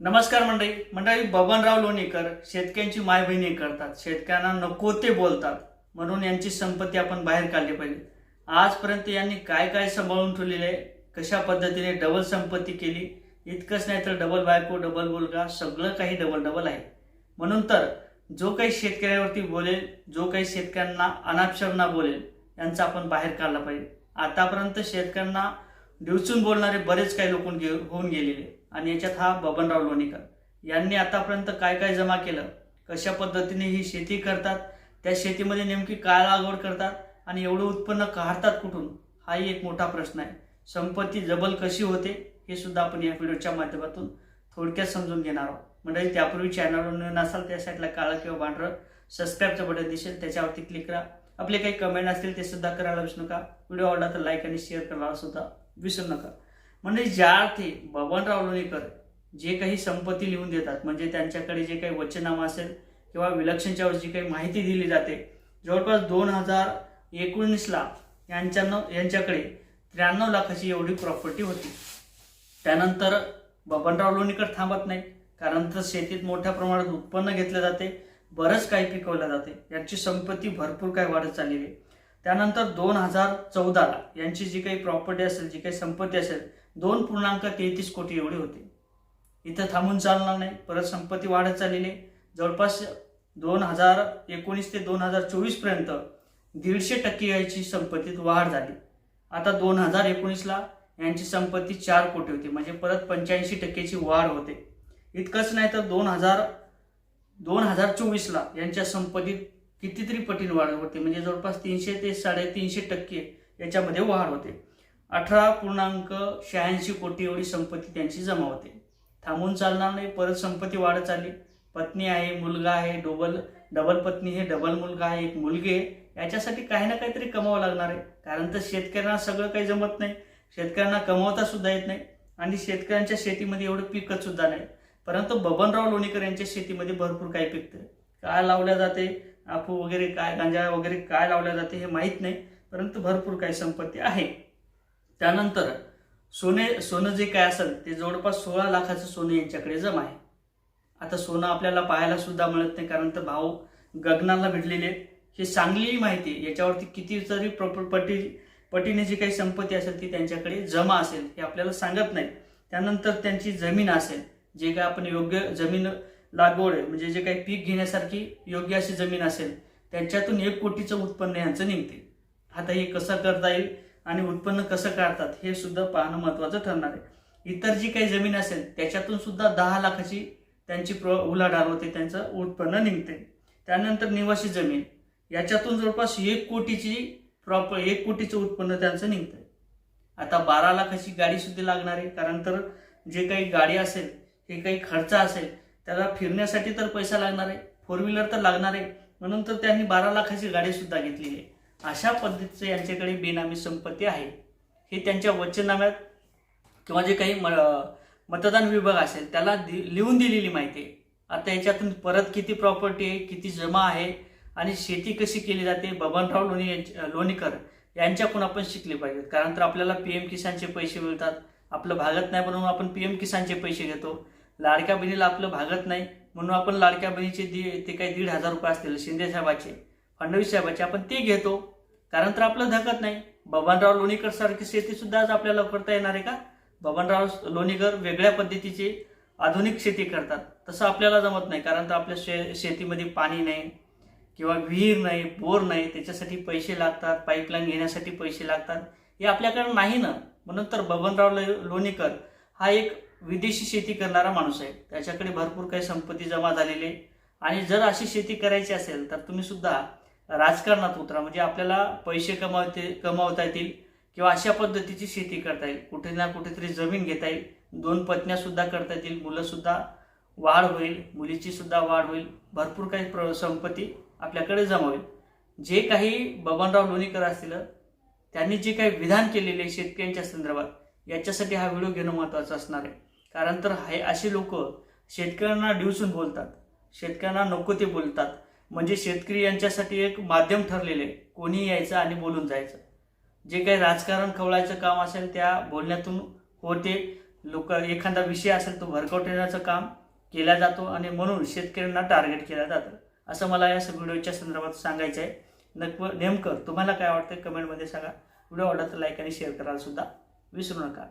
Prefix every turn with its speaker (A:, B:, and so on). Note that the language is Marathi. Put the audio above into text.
A: नमस्कार मंडळी. मंडळी बबनराव लोणीकर शेतकऱ्यांची माय बहिणी करतात. शेतकऱ्यांना नको ते बोलतात. म्हणून यांची संपत्ती आपण बाहेर काढली पाहिजे. आजपर्यंत यांनी काय काय सांभाळून ठेवलेले आहे? कशा पद्धतीने डबल संपत्ती केली? इतकंच नाही तर डबल बायको डबल मुलगा सगळं काही डबल डबल आहे. म्हणून तर जो काही शेतकऱ्यावरती बोलेल जो काही शेतकऱ्यांना अनाक्षरना बोलेल यांचा आपण बाहेर काढला पाहिजे. आतापर्यंत शेतकऱ्यांना डिवचून बोलणारे बरेच काही लोक होऊन गेलेले. आणि याच्यात हा बबनराव लोणीकर. यांनी आतापर्यंत काय काय जमा केलं? कशा पद्धतीने ही शेती करतात? त्या शेतीमध्ये नेमकी काय लागवड करतात? आणि एवढं उत्पन्न काढतात कुठून? हाही एक मोठा प्रश्न आहे. संपत्ती जबल कशी होते? हे सुद्धा आपण या व्हिडिओच्या माध्यमातून थोडक्यात समजून घेणार आहोत. म्हणजे त्यापूर्वी चॅनलवर नवीन असाल त्या साईडला काळं किंवा पांढरं सबस्क्राईबचं बटन दिसेल. त्याच्यावरती क्लिक करा. आपले काही कमेंट असतील ते सुद्धा करायला विसरू नका. व्हिडिओ आवडला तर लाईक आणि शेअर करायला सुद्धा विसरू नका. म्हणजे ज्या अर्थी बबनराव लोणीकर जे काही संपत्ती लिहून देतात म्हणजे त्यांच्याकडे जे काही वचनामा असेल किंवा विलक्षणच्यावर जी काही माहिती दिली जाते जवळपास दोन हजार एकोणीसला यांच्यानं यांच्याकडे त्र्याण्णव लाखाची एवढी प्रॉपर्टी होती. त्यानंतर बबनराव लोणीकर थांबत नाही कारण तर शेतीत मोठ्या प्रमाणात उत्पन्न घेतलं जाते बरंच काही पिकवलं जाते यांची संपत्ती भरपूर काही वाढत चाललेली आहे. त्यानंतर दोन हजार चौदाला यांची जी काही प्रॉपर्टी असेल जी काही संपत्ती असेल दोन पूर्णांक तेहतीस कोटी एवढे होते. इथं थांबून चालणार नाही. परत संपत्ती वाढत चाललेली आहे. जवळपास दोन हजार एकोणीस ते दोन हजार चोवीसपर्यंत दीडशे टक्के याची संपत्तीत वाढ झाली. आता दोन हजार एकोणीसला यांची संपत्ती चार कोटी होती. म्हणजे परत पंच्याऐंशी टक्क्याची वाढ होते. इतकंच नाही तर दोन हजार दोन हजार चोवीसला यांच्या संपत्तीत कितीतरी पटीन वाढ होते. म्हणजे जवळपास तीनशे ते साडेतीनशे टक्के याच्यामध्ये वाढ होते. अठरा पूर्णांक शहाऐंशी कोटी एवढी संपत्ती त्यांची जमा होते. थांबून चालणार नाही परत संपत्ती वाढत चालली. पत्नी आहे मुलगा आहे डबल डबल पत्नी हे डबल मुलगा आहे एक मुलगी आहे. याच्यासाठी काही ना काहीतरी कमावं लागणार आहे. कारण तर शेतकऱ्यांना सगळं काही जमत नाही. शेतकऱ्यांना कमावता सुद्धा येत नाही. आणि शेतकऱ्यांच्या शेतीमध्ये एवढं पिकत सुद्धा नाही. परंतु बबनराव लोणीकर यांच्या शेतीमध्ये भरपूर काही पिकतं. काय लावल्या जाते? आपू वगैरे काय गांजा वगैरे काय लावल्या जाते हे माहीत नाही. परंतु भरपूर काही संपत्ती आहे. त्यानंतर सोने सोनं जे काय असेल ते जवळपास सोळा लाखाचं सोनं यांच्याकडे जमा आहे. आता सोनं आपल्याला पाहायला सुद्धा मिळत नाही कारण तर भाव गगनाला भिडलेले आहेत. ही चांगली माहिती याच्यावरती किती तरी पटी पटीने जी काही संपत्ती असेल ती त्यांच्याकडे जमा असेल हे आपल्याला सांगत नाही. त्यानंतर त्यांची जमीन असेल जे काय आपण योग्य जमीन लागवड आहे म्हणजे जे काही पीक घेण्यासारखी योग्य अशी जमीन असेल त्यांच्यातून एक कोटीचं उत्पन्न यांचं निघते. आता हे कसं करता येईल आणि उत्पन्न कसं काढतात हे सुद्धा पाहणं महत्त्वाचं ठरणार आहे. इतर जी काही जमीन असेल त्याच्यातून सुद्धा दहा लाखाची त्यांची प्र उलाढाल होते त्यांचं उत्पन्न निघते. त्यानंतर निवासी जमीन याच्यातून जवळपास एक कोटीची प्रॉपर एक कोटीचं उत्पन्न त्यांचं निघतं आता बारा लाखाची गाडी सुद्धा लागणार आहे कारण तर जे काही गाडी असेल हे काही खर्च असेल त्याला फिरण्यासाठी तर पैसा लागणार आहे फोर व्हीलर तर लागणार आहे म्हणून तर त्यांनी बारा लाखाची गाडी सुद्धा आहे. अशा पद्धतीचं यांच्याकडे बेनामी संपत्ती आहे. हे त्यांच्या वचननाम्यात किंवा जे काही म- मतदान विभाग असेल त्याला दि- लिहून दिलेली माहिती आहे. आता याच्यातून परत किती प्रॉपर्टी आहे किती जमा आहे आणि शेती कशी केली जाते बबनराव लोणी यांच्या- लोणीकर यांच्याकडून आपण शिकले पाहिजेत. कारण तर आपल्याला पी एम किसानचे पैसे मिळतात. आपलं भागत नाही म्हणून आपण पी एम किसानचे पैसे घेतो. लाडक्या बहिणीला आपलं भागत नाही म्हणून आपण लाडक्या बहिणीचे दि ते काही दीड हजार रुपये असतील शिंदे साहेबाचे फडणवीस साहेबाचे आपण ते घेतो. कारण तर आपलं धकत नाही. बबनराव लोणीकर सारखी शेती सुद्धा आज आपल्याला करता येणार आहे का? बबनराव लोणीकर वेगळ्या पद्धतीची आधुनिक शेती करतात. तसं आपल्याला जमत नाही. कारण तर आपल्या शे शेतीमध्ये पाणी नाही किंवा विहीर नाही बोर नाही. त्याच्यासाठी पैसे लागतात पाईपलाईन घेण्यासाठी पैसे लागतात. हे आपल्याकडे नाही ना. म्हणून तर बबनराव लोणीकर हा एक विदेशी शेती करणारा माणूस आहे. त्याच्याकडे भरपूर काही संपत्ती जमा झालेली आहे. आणि जर अशी शेती करायची असेल तर तुम्ही सुद्धा राजकारणात उतरा. म्हणजे आपल्याला पैसे कमावते कमावता येतील किंवा अशा पद्धतीची शेती करता येईल. कुठे ना कुठेतरी जमीन घेता येईल. दोन पत्न्या सुद्धा करता येतील. मुलंसुद्धा वाढ होईल. मुलीची सुद्धा वाढ होईल. भरपूर काही प्र संपत्ती आपल्याकडे जमा होईल. जे काही बबनराव लोणीकर असतील त्यांनी जे काही विधान केलेले आहे शेतकऱ्यांच्या संदर्भात याच्यासाठी हा व्हिडिओ घेणं महत्त्वाचं असणार आहे. कारण तर हे असे लोक शेतकऱ्यांना डिवसून बोलतात. शेतकऱ्यांना नको ते बोलतात. म्हणजे शेतकरी यांच्यासाठी एक माध्यम ठरलेले आहे कोणी यायचं आणि बोलून जायचं. जे काही राजकारण खवळायचं काम असेल त्या बोलण्यातून होते. लोक एखादा विषय असेल तो भरकवण्याचं काम केला जातो आणि म्हणून शेतकऱ्यांना टार्गेट केलं जातं. असं मला या व्हिडिओच्या संदर्भात सांगायचं आहे. नक नेमकं तुम्हाला काय वाटतं कमेंटमध्ये सांगा. व्हिडिओ आवडला तर लाईक आणि शेअर करायला सुद्धा विसरू नका.